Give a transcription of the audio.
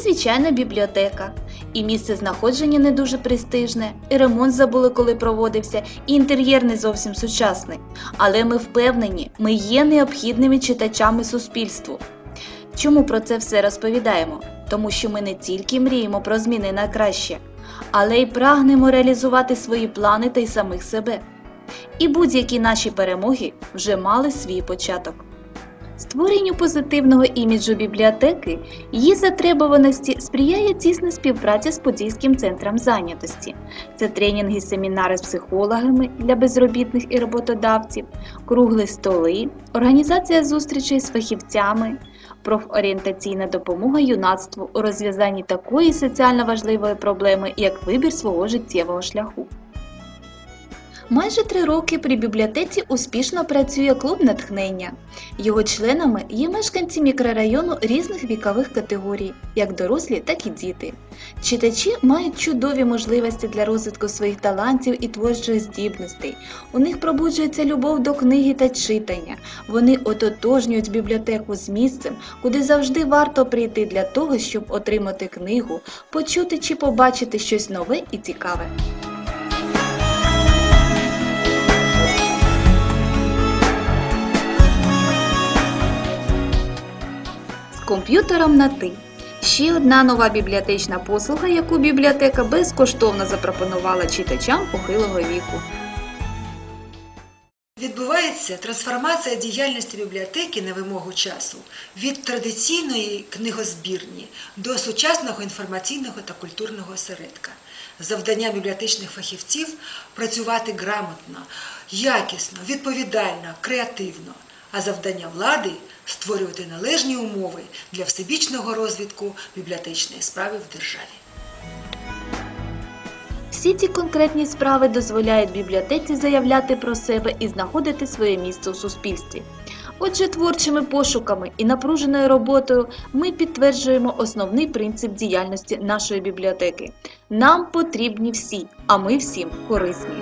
звичайна бібліотека. І місце знаходження не дуже престижне, і ремонт забули, коли проводився, і інтер'єр не зовсім сучасний. Але ми впевнені, ми є необхідними читачами суспільству. Чому про це все розповідаємо? Тому що ми не тільки мріємо про зміни на краще, але й прагнемо реалізувати свої плани та й самих себе. І будь-які наші перемоги вже мали свій початок. Створенню позитивного іміджу бібліотеки її затребуваності сприяє тісна співпраця з Подільським центром зайнятості. Це тренінги, семінари з психологами для безробітних і роботодавців, круглі столи, організація зустрічей з фахівцями, профорієнтаційна допомога юнацтву у розв'язанні такої соціально важливої проблеми, як вибір свого життєвого шляху. Майже три роки при бібліотеці успішно працює клуб натхнення. Його членами є мешканці мікрорайону різних вікових категорій, як дорослі, так і діти. Читачі мають чудові можливості для розвитку своїх талантів і творчих здібностей. У них пробуджується любов до книги та читання. Вони ототожнюють бібліотеку з місцем, куди завжди варто прийти для того, щоб отримати книгу, почути чи побачити щось нове і цікаве. Комп'ютером на ти. Ще одна нова бібліотечна послуга, яку бібліотека безкоштовно запропонувала читачам похилого віку. Відбувається трансформація діяльності бібліотеки на вимогу часу від традиційної книгозбірні до сучасного інформаційного та культурного осередка. Завдання бібліотечних фахівців працювати грамотно, якісно, відповідально, креативно. А завдання влади створювати належні умови для всебічного розвитку бібліотечної справи в державі. Всі ці конкретні справи дозволяють бібліотеці заявляти про себе і знаходити своє місце у суспільстві. Отже, творчими пошуками і напруженою роботою ми підтверджуємо основний принцип діяльності нашої бібліотеки. Нам потрібні всі, а ми всім корисні.